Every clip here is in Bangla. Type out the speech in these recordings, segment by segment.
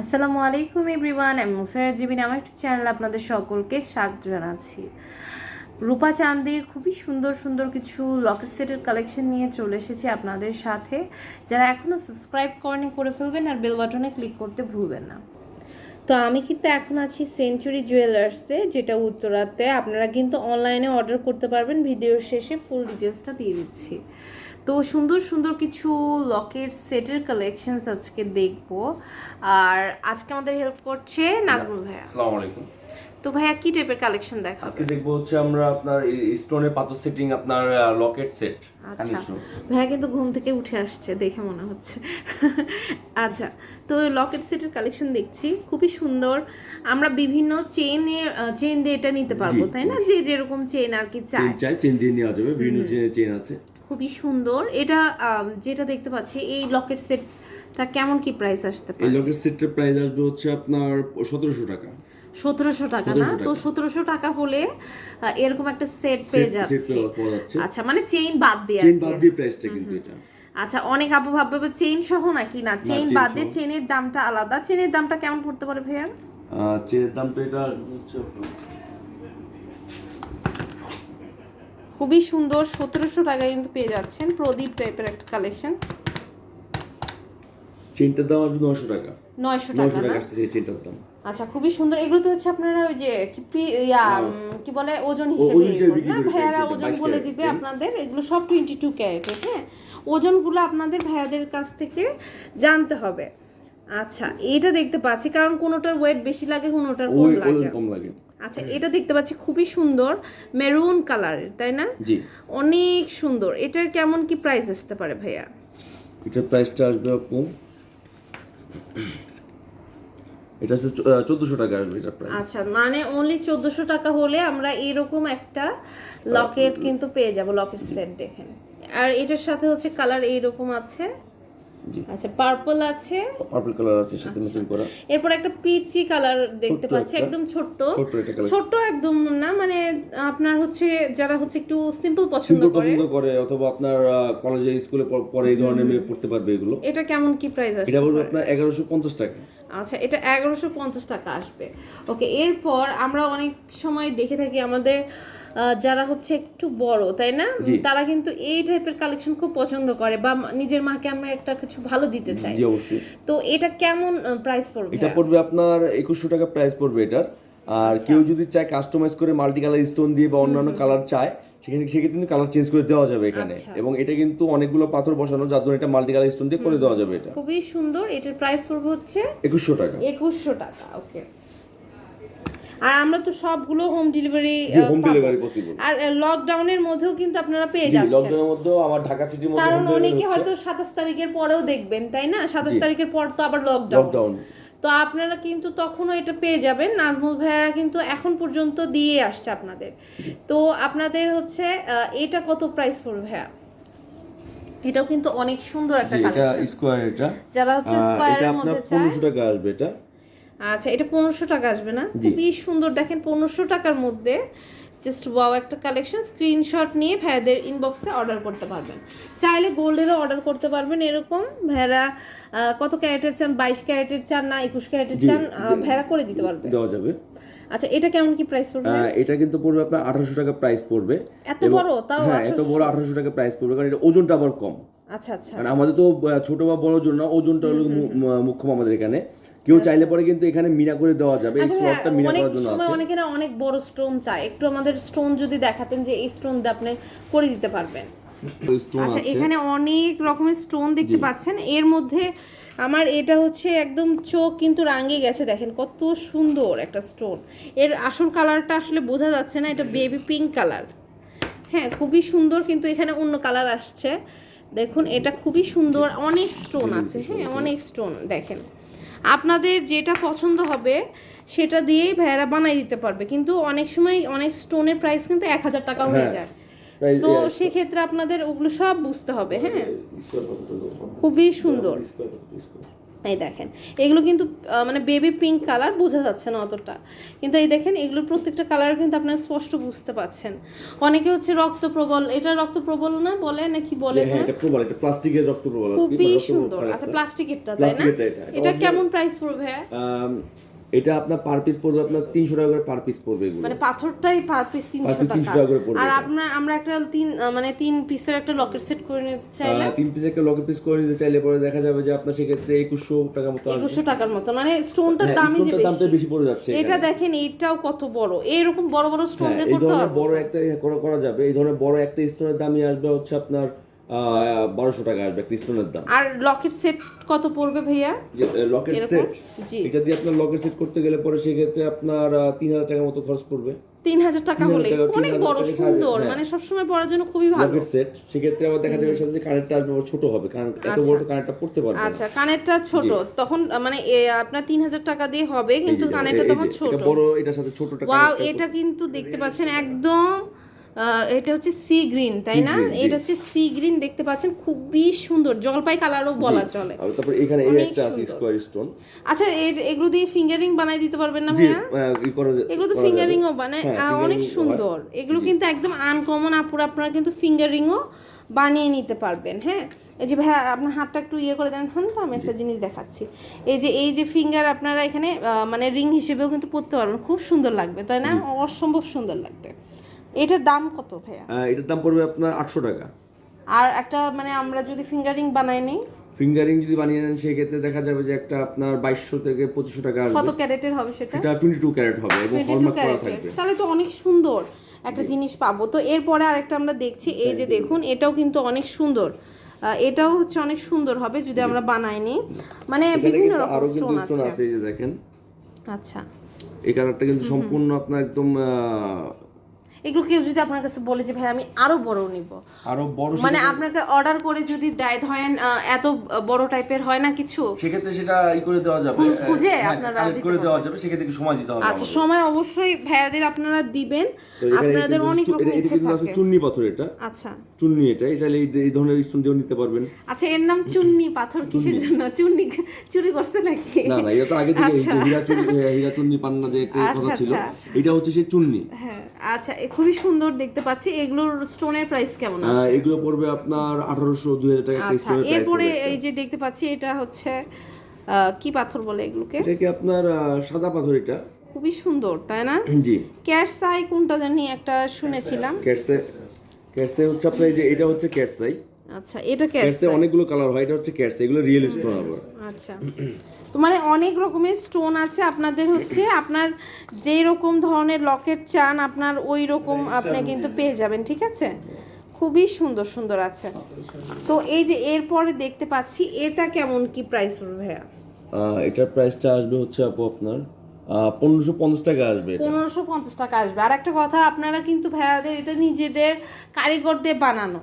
আসসালামু আলাইকুম এভরিওয়ান, আমি মুসারা জিবিন, আমার একটা চ্যানেল আপনাদের সকলকে স্বাগত জানাচ্ছি। রূপা চান্দির খুবই সুন্দর সুন্দর কিছু লকেট সেটের কালেকশন নিয়ে চলে এসেছি আপনাদের সাথে। যারা এখনও সাবস্ক্রাইব করেনি, করে ফেলবেন আর বেল বাটনে ক্লিক করতে ভুলবেন না। তো আমি কিন্তু এখন আছি সেঞ্চুরি জুয়েলার্সে যেটা উত্তরাতে। আপনারা কিন্তু অনলাইনে অর্ডার করতে পারবেন। ভিডিও শেষে ফুল ডিটেলসটা দিয়ে দিচ্ছি। তো সুন্দর সুন্দর কিছু লকেট সেটের কালেকশনস আজকে দেখব। আর আজকে আমাদের হেল্প করছে নাজমুল ভাইয়া। আসসালামু আলাইকুম। তো ভাইয়া কি টাইপের কালেকশন দেখাবে? আজকে দেখব হচ্ছে আমরা আপনার স্টোনের পাথর সেটিং আপনার লকেট সেট আচ্ছা। ভাইয়া কিন্তু ঘুম থেকে উঠে আসছে দেখে মনে হচ্ছে। আচ্ছা তো লকেট সেটের কালেকশন দেখছি খুবই সুন্দর। আমরা বিভিন্ন চেনের চেন দিয়ে এটা নিতে পারব তাই না? যে যেরকম চেন আর কি চেন চাই। চেন দিয়ে নেওয়া যাবে বিভিন্ন চেন আছে। খুবই সুন্দর। এটা যেটা দেখতে পাচ্ছি এই লকেট সেটটা কেমন কি প্রাইস আসতে পারে? এই লকেট সেটটার প্রাইস আসবে হচ্ছে আপনার সতেরোশো টাকা। সতেরোশো টাকা না? তো সতেরোশো টাকা হলে এরকম একটা সেট পেয়ে সেট যাচ্ছে। আচ্ছা মানে চেইন বাদ দিয়ে কি। বাদ দিয়ে প্রাইসটা কিন্তু এটা। আচ্ছা অনেক আপু ভাববে চেইন সহ নাকি না? চেইন বাদ দিয়ে চেইনের দামটা আলাদা। চেইনের দামটা কেমন পড়তে পারে ভাইয়া? চেনের দামটা এটা হচ্ছে খুবই সুন্দর সতেরোশো টাকায় কিন্তু পেয়ে যাচ্ছেন প্রদীপ টাইপের একটা কালেকশন চেনটার দাম আসবে নশো টাকা। নয়শো টাকা টাকা আসতেছে এই চেনটার দাম। আচ্ছা খুবই সুন্দর। এগুলো তো হচ্ছে আপনারা ওই যে কি কি বলে ওজন হিসেবে না? ভাইয়ারা ওজন বলে দিবে আপনাদের। এগুলো সব টোয়েন্টি টু ক্যারেটের হ্যাঁ ওজনগুলো আপনাদের ভাইয়াদের কাছ থেকে জানতে হবে। আচ্ছা এটা দেখতে পাচ্ছি কারণ কোনোটার ওয়েট বেশি লাগে কোনোটার কম লাগে। কম লাগে। আচ্ছা এটা দেখতে পাচ্ছি খুবই সুন্দর মেরুন কালারের তাই না? জি। অনেক সুন্দর। এটার কেমন কি প্রাইস আসতে পারে ভাইয়া? এটার প্রাইসটা আসবে আপু এটা হচ্ছে চোদ্দোশো টাকা আসবে এটার প্রাইস আচ্ছা মানে অনলি চোদ্দোশো টাকা হলে আমরা এরকম একটা লকেট কিন্তু পেয়ে যাব লকেট সেট দেখেন। আর এটার সাথে হচ্ছে কালার এইরকম আছে। আচ্ছা পার্পল আছে। পার্পল কালার আছে সাথে ম্যাচিং করা। এরপর একটা পিচি কালার দেখতে পাচ্ছি একদম ছোট্ট। ছোট্ট একদম না মানে আপনার হচ্ছে যারা হচ্ছে একটু সিম্পল পছন্দ করে। পছন্দ করে অথবা আপনার কলেজে স্কুলে পরে এই ধরনের মেয়ে পড়তে পারবে এগুলো। এটা কেমন কি প্রাইস আসবে এটা বলব আপনার এগারোশো পঞ্চাশ টাকা। আচ্ছা এটা এগারোশো পঞ্চাশ টাকা আসবে। ওকে এরপর আমরা অনেক সময় দেখে থাকি আমাদের যারা হচ্ছে একটু বড় তাই না? তারা কিন্তু এই টাইপের কালেকশন খুব পছন্দ করে বা মা- নিজের মাকে আমরা একটা কিছু ভালো দিতে চাই। জি অবশ্যই। তো এটা কেমন প্রাইস পড়বে? এটা পড়বে আপনার একুশশো টাকা প্রাইস পড়বে এটার। আর আচ্ছা। কেউ যদি চায় কাস্টমাইজ করে মাল্টি কালার স্টোন দিয়ে বা অন্যান্য কালার চায় সেক্ষেত্রে সেক্ষেত্রে কিন্তু কালার চেঞ্জ করে দেওয়া যাবে এখানে। আচ্ছা। এবং এটা কিন্তু অনেকগুলো পাথর বসানো যার জন্য এটা মাল্টি কালার স্টোন দিয়ে করে দেওয়া যাবে এটা। খুবই সুন্দর। এটার প্রাইস পড়বে হচ্ছে একুশশো টাকা। একুশশো টাকা ওকে আর আমরা তো সবগুলো home delivery home delivery possible আর লকডাউনের মধ্যেও কিন্তু আপনারা পেয়ে যাচ্ছেন। লকডাউনের মধ্যেও আমার ঢাকা সিটির মধ্যে কারণ অনেকে হয়তো সাতাশ তারিখের পরেও দেখবেন তাই না? সাতাশ তারিখের পর তো আবার লকডাউন লকডাউন তো আপনারা কিন্তু তখনও এটা পেয়ে যাবেন। নাজমুল ভাইয়ারা কিন্তু এখন পর্যন্ত দিয়ে আসছে আপনাদের। তো আপনাদের হচ্ছে এটা কত প্রাইস পড়বে ভাইয়া? এটাও কিন্তু অনেক সুন্দর একটা জি এটা কালেকশন স্কোয়ার এটা। যারা হচ্ছে স্কোয়ারের মধ্যে চায়। পনেরোশো টাকা আসবে এটা। আচ্ছা এটা পনেরোশো টাকা আসবে না? খুবই সুন্দর। দেখেন পনেরোশো টাকার মধ্যে জাস্ট ওয়াও একটা কালেকশন স্ক্রিনশট নিয়ে ভাইয়াদের ইনবক্সে অর্ডার করতে পারবেন। চাইলে গোল্ডেরও অর্ডার করতে পারবেন এরকম। ভেড়া কত ক্যারেটের চান? বাইশ ক্যারেটের চান না একুশ ক্যারেটের চান ভেড়া করে দিতে পারবে। দেওয়া যাবে। আচ্ছা এটা কেমন কি প্রাইস পড়বে? এটা কিন্তু পড়বে আপনার আঠারোশো টাকা প্রাইস পড়বে। এত বড়? তাও হ্যাঁ এত বড় আঠারোশো টাকা প্রাইস পড়বে। কারণ এটা ওজনটা আবার কম। আচ্ছা আচ্ছা। কারণ আমাদের তো ছোট বা বড় জন্য ওজনটা হলো মুখ্যম আমাদের এখানে। কেউ চাইলে পরে কিন্তু এখানে মিনা করে দেওয়া যাবে এই আচ্ছা স্লটটা মিনা অনেক করার জন্য আছে। অনেকেরা অনেক বড় স্টোন চায়। একটু আমাদের স্টোন যদি দেখাতেন যে এই স্টোন দিয়ে আপনি করে দিতে পারবেন। আচ্ছা এখানে অনেক রকমের স্টোন দেখতে পাচ্ছেন। এর মধ্যে আমার এটা হচ্ছে একদম চোখ কিন্তু রাঙিয়ে গেছে দেখেন কত সুন্দর একটা স্টোন এর আসল কালারটা আসলে বোঝা যাচ্ছে না এটা বেবি পিঙ্ক কালার হ্যাঁ খুবই সুন্দর কিন্তু এখানে অন্য কালার আসছে। দেখুন এটা খুবই সুন্দর অনেক স্টোন আছে হ্যাঁ অনেক স্টোন দেখেন। আপনাদের যেটা পছন্দ হবে সেটা দিয়েই ভেড়া বানাই দিতে পারবে কিন্তু অনেক সময় অনেক স্টোনের প্রাইস কিন্তু এক হাজার টাকা হয়ে যায়। তো সেক্ষেত্রে আপনাদের ওগুলো সব বুঝতে হবে হ্যাঁ। খুবই সুন্দর। এই দেখেন এগুলো কিন্তু মানে বেবি পিঙ্ক কালার বোঝা যাচ্ছে না অতটা। কিন্তু এই দেখেন এগুলোর প্রত্যেকটা কালার কিন্তু আপনারা স্পষ্ট বুঝতে পাচ্ছেন। অনেকে হচ্ছে রক্ত রক্তপ্রবল এটা রক্তপ্রবল না বলে নাকি বলে হ্যাঁ এটা প্রবল এটা প্লাস্টিকের প্রবল খুবই সুন্দর। আচ্ছা প্লাস্টিকেরটা তাই না? এটা। কেমন প্রাইস পড়বে? এটা আপনার পার পিস পড়বে আপনার তিনশো টাকা করে পার পিস পড়বে এগুলো। মানে পাথরটাই পার পিস তিনশো 300 টাকা। করে পড়বে আর। আপনার আমরা একটা তিন মানে তিন পিসের একটা লকেট সেট করে নিতে চাইলে। তিন পিস একটা লকেট পিস করে নিতে চাইলে পরে দেখা যাবে যে আপনার সেক্ষেত্রে একুশশো টাকা মতো একুশশো টাকার মতো। মানে স্টোনটার হ্যাঁ, দামই যে দামটা বেশি। পড়ে যাচ্ছে এটা দেখেন এইটাও কত বড়। এরকম বড় বড় স্টোন হ্যাঁ, দিয়ে এই করতে ধরনের বড় একটা ইয়ে করা যাবে। এই ধরনের বড় একটা স্টোনের দামই আসবে হচ্ছে আপনার বারোশো টাকা আসবে একটা স্টোনের দাম। আর লকেট সেট কত পড়বে ভাইয়া? Locket set? জি। এটা দিয়ে আপনার লকেট সেট করতে গেলে পরে সেক্ষেত্রে আপনার তিন হাজার টাকার মতো খরচ পড়বে। তিন হাজার টাকা হলে অনেক বড় সুন্দর। হ্যাঁ। মানে সবসময় পড়ার জন্য খুবই ভালো। লকেট সেট সেক্ষেত্রে আবার দেখা যাবে সাথে যে কানেরটা আসবে ছোট হবে। কারণ এত বড় কানেরটা পড়তে পারবে আচ্ছা কানেরটা ছোট। তখন মানে আপনার তিন হাজার টাকা দিয়ে হবে কিন্তু কানেরটা তখন ছোট। বড় এটার সাথে ছোটটা ওয়াও এটা কিন্তু দেখতে পাচ্ছেন একদম এটা হচ্ছে সি গ্রিন তাই না? এটা হচ্ছে সি গ্রিন দেখতে পাচ্ছেন খুবই সুন্দর জলপাই কালারও বলা চলে। তারপর এখানে এই একটা আছে। স্কোয়ার স্টোন আচ্ছা এগুলো দিয়ে ফিঙ্গারিং বানাই দিতে পারবেন না ভাইয়া? এগুলো তো করা যাবে। ফিঙ্গারিংও বানায় হ্যাঁ, অনেক সুন্দর। এগুলো কিন্তু একদম আনকমন আপুর আপনারা কিন্তু ফিঙ্গারিংও বানিয়ে নিতে পারবেন হ্যাঁ? এই যে ভাইয়া আপনার হাতটা একটু ইয়ে করে দেন হন তো আমি একটা জিনিস দেখাচ্ছি। এই যে এই যে ফিঙ্গার আপনারা এখানে মানে রিং হিসেবেও কিন্তু পরতে পারবেন খুব সুন্দর লাগবে তাই না? অসম্ভব সুন্দর লাগবে। এটার দাম কত ভাইয়া? এটার দাম পড়বে আপনার আটশো টাকা। আর একটা মানে আমরা যদি ফিঙ্গারিং বানাই নিই? ফিঙ্গারিং যদি বানিয়ে নেন সেক্ষেত্রে দেখা যাবে যে একটা আপনার বাইশশো থেকে পঁচিশশো টাকা কত ক্যারেটের হবে সেটা? এটা টোয়েন্টি টু ক্যারেট হবে এবং হলমার্ক করা থাকবে। তাহলে তো অনেক সুন্দর একটা জিনিস পাবো। তো এরপরে আরেকটা আমরা দেখছি এই যে দেখুন এটাও কিন্তু অনেক সুন্দর। এটাও হচ্ছে অনেক সুন্দর হবে যদি আমরা বানাই নিই। মানে বিভিন্ন রকম স্টোন আছে। এই যে দেখেন। আচ্ছা। এই কালারটা কিন্তু সম্পূর্ণ আপনার একদম এগুলো কেউ যদি আপনার কাছে বলে যে ভাই আমি আরও বড় নিব। আরও বড় মানে আপনাকে অর্ডার করে যদি দেয় ধরেন এত বড় টাইপের হয় না কিছু? সেক্ষেত্রে সেটা ই করে দেওয়া যাবে। খুঁজে হ্যাঁ, আপনারা দিতে করে দেওয়া যাবে সেক্ষেত্রে সময় দিতে হবে আচ্ছা সময় অবশ্যই ভাইয়াদের আপনারা দিবেন। আপনাদের অনেক রকম ইচ্ছে থাকে। চুন্নি পাথর এটা। আচ্ছা। চুন্নি এটা এটা এই ধরনের স্টোন দিয়েও নিতে পারবেন। আচ্ছা এর নাম চুন্নি পাথর কিসের জন্য? চুন্নি চুরি করছে নাকি? না না এটা তো আগে থেকে এই যে আচ্ছা। হীরা চুন্নি হীরা চুন্নি পান্না যে একটা কথা আচ্ছা, ছিল আচ্ছা। এটা হচ্ছে সেই চুন্নি। হ্যাঁ আচ্ছা খুবই সুন্দর দেখতে পাচ্ছি। এগুলোর স্টোনের প্রাইস কেমন আছে? এগুলো পড়বে আপনার আঠারোশো দুই হাজার টাকা একটা আচ্ছা এরপরে এই যে দেখতে পাচ্ছি এটা হচ্ছে কি পাথর বলে এগুলোকে? এটা কি আপনার সাদা পাথর এটা? খুবই সুন্দর তাই না? জি। ক্যাটসাই কোনটা জানি একটা শুনেছিলাম। ক্যাটসাই ক্যাটসাই হচ্ছে আপনার এই যে এটা হচ্ছে ক্যাটসাই আচ্ছা এটা ক্যাটসে ক্যাটসাই অনেকগুলো কালার হয় এটা হচ্ছে ক্যাটসে এগুলো রিয়েল স্টোন আবার। আচ্ছা। তো মানে অনেক রকমের স্টোন আছে আপনাদের হচ্ছে আপনার যেই রকম ধরনের লকেট চান আপনার ওই রকম আপনি কিন্তু পেয়ে যাবেন ঠিক আছে? খুবই সুন্দর সুন্দর আছে। তো এই যে এরপরে দেখতে পাচ্ছি এটা কেমন কি প্রাইস পড়বে ভাইয়া? এটার প্রাইসটা আসবে হচ্ছে আপু আপনার পনেরোশো পঞ্চাশ টাকা আসবে পনেরোশো পঞ্চাশ টাকা আসবে। আর একটা কথা আপনারা কিন্তু ভাইয়াদের এটা নিজেদের কারিগরদের বানানো।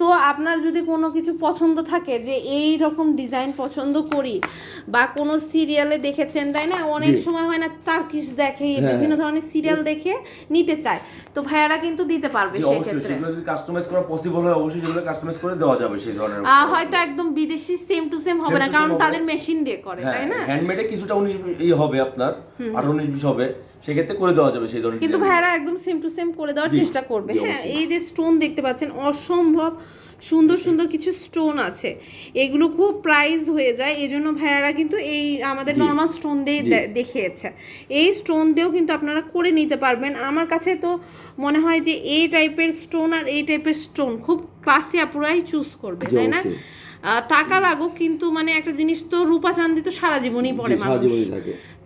সো আপনার যদি কোনো কিছু পছন্দ থাকে যে এই রকম ডিজাইন পছন্দ করি বা কোনো সিরিয়ালে দেখেছেন তাই না? অনেক সময় হয় না টার্কিশ দেখে বিভিন্ন ধরনের সিরিয়াল দেখে নিতে চায়। তো ভাইয়ারা কিন্তু দিতে পারবে সেক্ষেত্রে। যদি কাস্টমাইজ করা পসিবল হয় অবশ্যই সেগুলো কাস্টমাইজ করে দেওয়া যাবে সেই ধরনের হয়তো একদম বিদেশি সেম টু সেম হবে না কারণ তাদের মেশিন দিয়ে করে হ্যাঁ তাই না? হ্যান্ডমেডে কিছুটা উনিশ হবে আপনার আর উনিশ বিশ হবে। সেক্ষেত্রে করে দেওয়া যাবে সেই ধরনের কিন্তু। ভাইয়ারা একদম সেম টু সেম করে দেওয়ার চেষ্টা করবে। হ্যাঁ এই যে স্টোন দেখতে পাচ্ছেন অসম্ভব সুন্দর সুন্দর কিছু স্টোন আছে। এগুলো খুব প্রাইস হয়ে যায় এই জন্য ভাইয়ারা কিন্তু এই আমাদের নর্মাল স্টোন দিয়ে দেখিয়েছে। এই স্টোন দিয়েও কিন্তু আপনারা করে নিতে পারবেন। আমার কাছে তো মনে হয় যে এই টাইপের স্টোন আর এই টাইপের স্টোন খুব ক্লাসি আপুরাই চুজ করবে তাই না? টাকা লাগুক কিন্তু মানে একটা জিনিস তো রূপা চান্দি তো সারা জীবনই পড়ে মানুষ।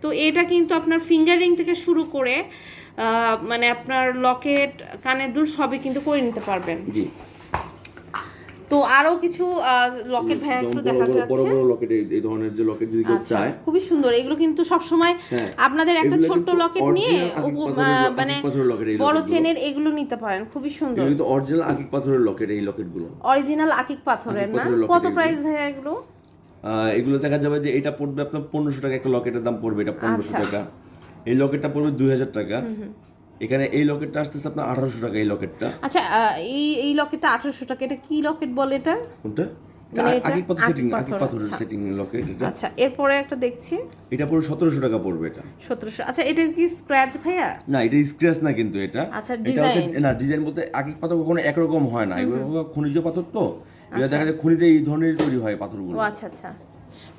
তো এটা কিন্তু আপনার ফিঙ্গারিং থেকে শুরু করে আহ, মানে আপনার লকেট কানের দুল সবই কিন্তু করে নিতে পারবেন। জি। তো আরও কিছু লকেট ভাইয়া একটু দেখা বড় বড় বড় লকেট এই ধরনের যে লকেট যদি কেউ আচ্ছা চায়। খুবই সুন্দর। এগুলো কিন্তু সব সময় হ্যাঁ, আপনাদের একটা কিন্তু লকেট নিয়ে মানে বড় চেনের এগুলো নিতে পারেন খুবই সুন্দর। এগুলো কিন্তু অরিজিনাল আকিক পাথরের লকেট এই লকেটগুলো। অরিজিনাল আকিক পাথরের না? কত প্রাইস ভাইয়া এগুলো? এগুলো দেখা যাবে যে এটা পড়বে আপনার পনেরোশো টাকা একটা লকেটের দাম পড়বে এটা পনেরোশো আচ্ছা। টাকা। এই লকেটটা পড়বে দুই হাজার টাকা। এখানে এই লকেটটা আসতেছে আপনার আঠারোশো টাকা এই লকেটটা। আচ্ছা এই এই লকেটটা আঠারোশো টাকা এটা কি লকেট বলে এটা? কোনটা? আচ্ছা। সেটিং লকেট এটা। আচ্ছা এরপরে একটা দেখছি। এটা পুরো সতেরোশো টাকা পড়বে এটা। সতেরোশো আচ্ছা এটা কি স্ক্র্যাচ ভাইয়া? না এটা স্ক্র্যাচ না কিন্তু এটা। আচ্ছা, হচ্ছে না ডিজাইন বলতে আকিক পাথর কখনো একরকম হয় না। খনিজ পাথর তো। আচ্ছা। এটা দেখা যায় খনিতে এই ধরনের তৈরি হয় পাথরগুলো। ও আচ্ছা আচ্ছা।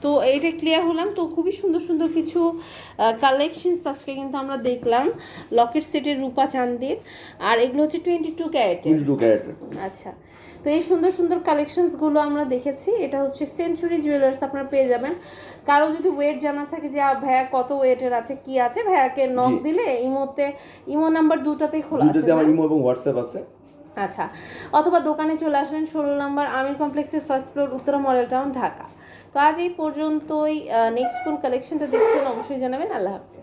তো এইটা ক্লিয়ার হলাম। তো খুবই সুন্দর সুন্দর কিছু কালেকশনস আজকে কিন্তু আমরা দেখলাম। লকেট সেটের রূপা চান্দির আর এগুলো হচ্ছে টোয়েন্টি টু ক্যারেটের ক্যারেট আচ্ছা। তো এই সুন্দর সুন্দর কালেকশনসগুলো আমরা দেখেছি। এটা হচ্ছে সেঞ্চুরি জুয়েলার্স আপনারা পেয়ে যাবেন। কারও যদি ওয়েট জানা থাকে যে ভাইয়া কত ওয়েটের আছে? কি আছে? ভাইয়াকে নক দিলে ইমোতে ইমো নাম্বার দুটাতেই খোলা আছে আমার ইমো এবং হোয়াটসঅ্যাপ আছে। আচ্ছা। অথবা দোকানে চলে আসলেন ষোলো নম্বর আমির কমপ্লেক্সের first floor Uttara model town Dhaka. আজ এই পর্যন্তই নেক্সট কোন কালেকশনটা দেখছেন অবশ্যই জানাবেন। আল্লাহ হাফিজ।